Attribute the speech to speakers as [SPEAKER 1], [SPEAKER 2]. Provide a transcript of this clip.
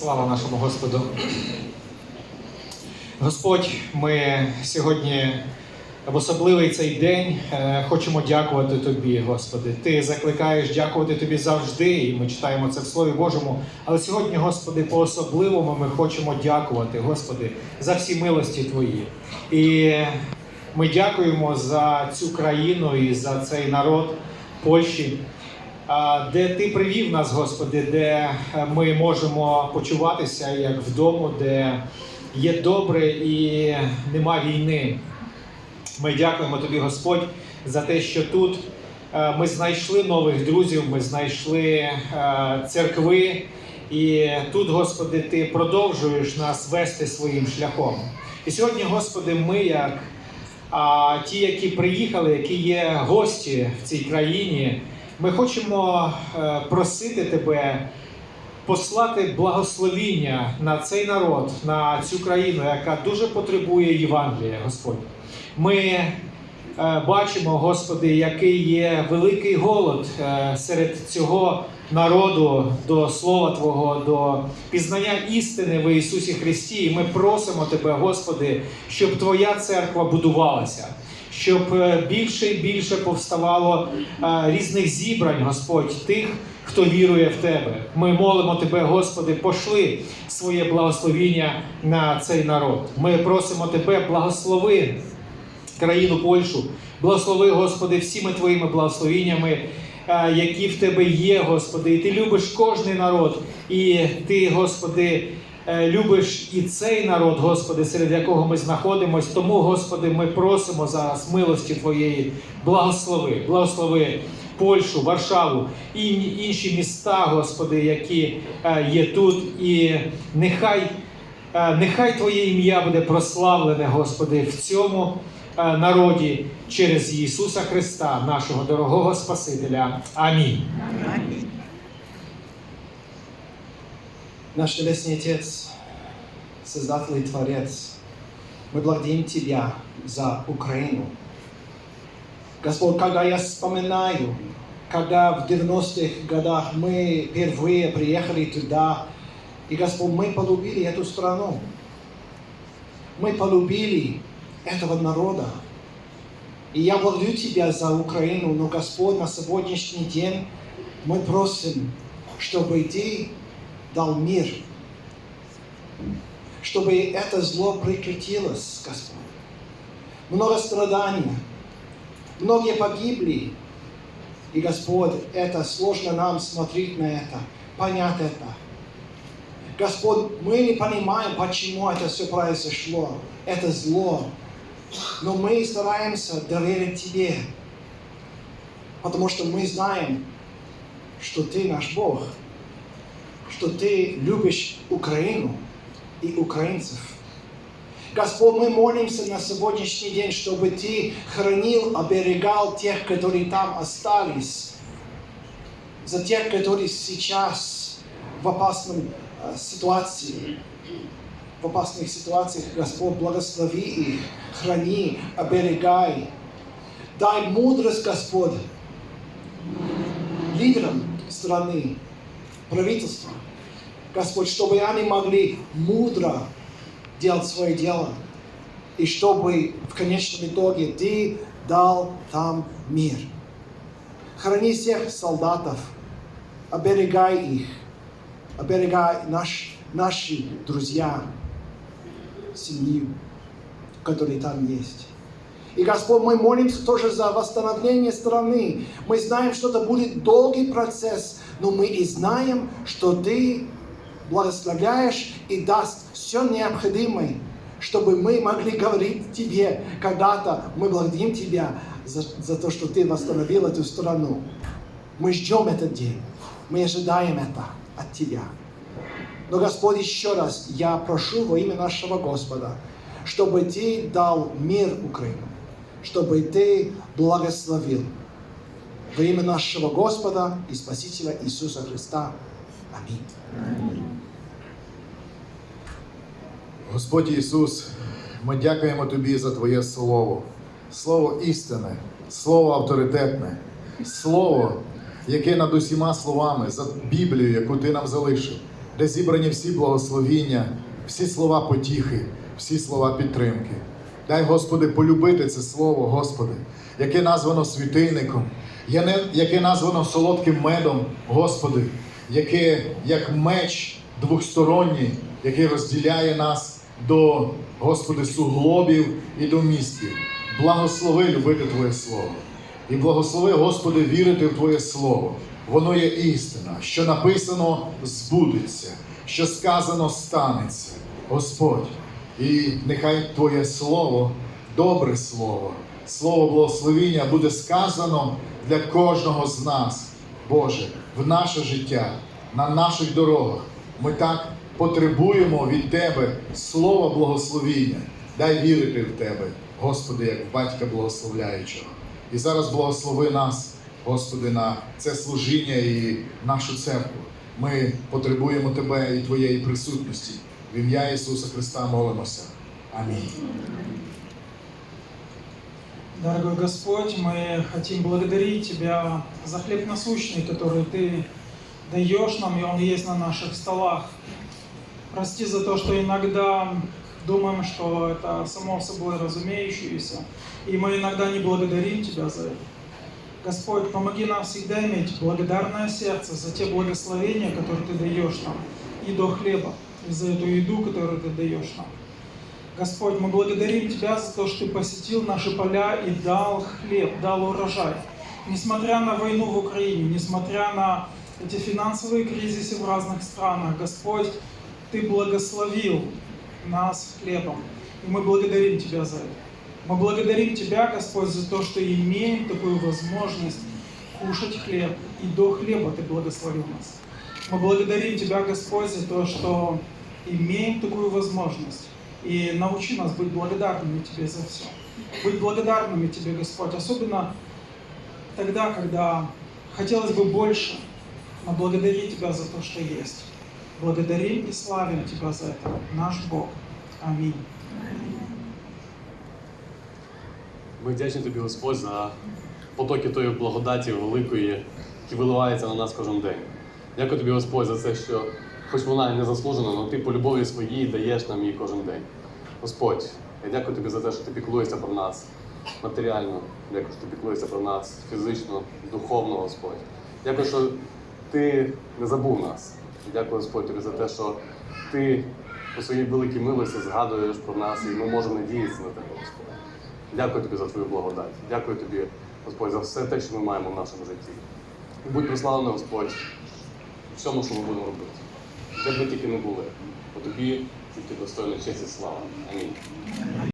[SPEAKER 1] Слава нашому Господу. Господь, ми сьогодні в особливий цей день е, хочемо дякувати Тобі, Господи. Ти закликаєш дякувати Тобі завжди, і ми читаємо це в Слові Божому. Але сьогодні, Господи, по-особливому ми хочемо дякувати, Господи, за всі милості Твої. І ми дякуємо за цю країну і за цей народ Польщі. Де ти привів нас, Господи, де е, ми можемо почуватися як вдома, де є добре і нема війни. Ми дякуємо тобі, Господь, за те, що тут е, ми знайшли нових друзів, ми знайшли е, церкви, і тут, Господи, ти продовжуєш нас вести своїм шляхом. І сьогодні, Господи, ми як а, ті, які приїхали, які є гості в цій країні, ми хочемо е, просити Тебе послати благословіння на цей народ, на цю країну, яка дуже потребує Євангелія, Господь. Ми е, бачимо, Господи, який є великий голод е, серед цього народу до Слова Твого, до пізнання істини в Ісусі Христі. І ми просимо Тебе, Господи, щоб Твоя церква будувалася. Щоб е, більше і більше повставало е, різних зібрань, Господь, тих, хто вірує в Тебе. Ми молимо Тебе, Господи, пошли своє благословіння на цей народ. Ми просимо Тебе, благослови країну Польщу. Благослови, Господи, всіми Твоїми благословіннями, які в Тебе є, Господи. І Ти любиш кожний народ. І Ти, Господи, е, любиш і цей народ, Господи, серед якого ми знаходимось. Тому, Господи, ми просимо зараз милості Твоєї. Благослови, благослови Польщу, Варшаву і інші міста, Господи, які е, є тут. І нехай. Е, Нехай Твоє ім'я буде прославлене, Господи, в цьому е, народі через Ісуса Христа, нашого дорогого Спасителя. Амінь.
[SPEAKER 2] Наш Небесный Отец, Создатель и Творец, мы благодарим Тебя за Украину. Господь, когда я вспоминаю, когда в 90-х годах мы впервые приехали туда, и, Господь, мы полюбили эту страну. Мы полюбили этого народа. И я благодарю Тебя за Украину, но, Господь, на сегодняшний день мы просим, чтобы Ты дал мир, чтобы это зло прекратилось, Господь. Много страданий, многие погибли, и, Господь, это сложно нам смотреть на это, понять это. Господь, мы не понимаем, почему это все произошло, это зло, но мы стараемся доверить Тебе, потому что мы знаем, что Ты наш Бог – что Ты любишь Украину и украинцев. Господь, мы молимся на сегодняшний день, чтобы Ты хранил, оберегал тех, которые там остались, за тех, которые сейчас в опасном э, ситуации, В опасных ситуациях, Господь, благослови их, храни, оберегай. Дай мудрость, Господь, лидерам страны, правительства. Господь, чтобы они могли мудро делать свое дело. И чтобы в конечном итоге Ты дал там мир. Храни всех солдатов, оберегай их, оберегай наш, наши друзья, семью, которые там есть. И, Господь, мы молимся тоже за восстановление страны. Мы знаем, что это будет долгий процесс, но мы и знаем, что Ты благословляешь и даст все необходимое, чтобы мы могли говорить Тебе когда-то. Мы благодарим Тебя за, за то, что Ты восстановил эту страну. Мы ждем этот день. Мы ожидаем это от Тебя. Но, Господь, еще раз я прошу во имя нашего Господа, чтобы Ты дал мир Украину, чтобы Ты благословил во имя нашего Господа и Спасителя Иисуса Христа. Аминь.
[SPEAKER 3] Господь Ісус, ми дякуємо Тобі за Твоє Слово, Слово істини, Слово авторитетне, Слово, яке над усіма словами, за Біблію, яку Ти нам залишив. де зібрані всі благословіння, всі слова потіхи, всі слова підтримки. Дай, Господи, полюбити це слово, Господи, яке названо світильником, яке названо солодким медом, Господи, яке як меч двохсторонній, який розділяє нас до, Господи, суглобів і до мізків. Благослови любити Твоє Слово. І благослови, Господи, вірити в Твоє Слово. Воно є істина, що написано збудеться, що сказано станеться. Господь. І нехай Твоє Слово, добре Слово, Слово благословіння буде сказано для кожного з нас, Боже, в наше життя, на наших дорогах. Ми так потребуємо від Тебе слова благословіння. Дай вірити в Тебе, Господи, як в батька благословляючого. І зараз благослови нас, Господи, на це служіння і нашу церкву. Ми потребуємо Тебе і Твоєї присутності. В ім'я Ісуса Христа молимося. Амінь.
[SPEAKER 4] Дорогой Господь, мы хотим благодарить Тебя за хлеб насущный, который Ты даешь нам, и он есть на наших столах. Прости за то, что иногда думаем, что это само собой разумеющееся, и мы иногда не благодарим Тебя за это. Господь, помоги нам всегда иметь благодарное сердце за те благословения, которые Ты даешь нам, и до хлеба, и за эту еду, которую Ты даешь нам. Господь, мы благодарим Тебя за то, что Ты посетил наши поля и дал хлеб, дал урожай. Несмотря на войну в Украине, несмотря на эти финансовые кризисы в разных странах, Господь, Ты благословил нас хлебом. И мы благодарим Тебя за это. Мы благодарим Тебя, Господь, за то, что имеем такую возможность кушать хлеб. И до хлеба Ты благословил нас. Мы благодарим Тебя, Господь, за то, что имеем такую возможность. И научи нас быть благодарными Тебе за все. Быть благодарными Тебе, Господь, особенно тогда, когда хотелось бы больше, но благодарить Тебя за то, что есть. Благодарим и славим Тебя за это, наш Бог. Аминь.
[SPEAKER 5] Ми вдячні тобі, Господь, за потоки тої благодаті великої, які виливаються на нас кожен день. Дякую тобі, Господь, за це, що хоч вона і не заслужена, але ти по любові своїй даєш нам її кожен день. Господь, я дякую тобі за те, що ти піклуєшся про нас матеріально, дякую, що ти піклуєшся про нас фізично, духовно, Господь. Дякую, що ти не забув нас. Дякую, Господь, тобі за те, що ти по своїй великій милості згадуєш про нас, і ми можемо надіятися на тебе, Господь. Дякую тобі за твою благодать. Дякую тобі, Господь, за все те, що ми маємо в нашому житті. Будь прославлений, Господь, всьому, що ми будемо робити. Де б ми тільки не були, бо тобі тільки достойно честь і слава. Амінь.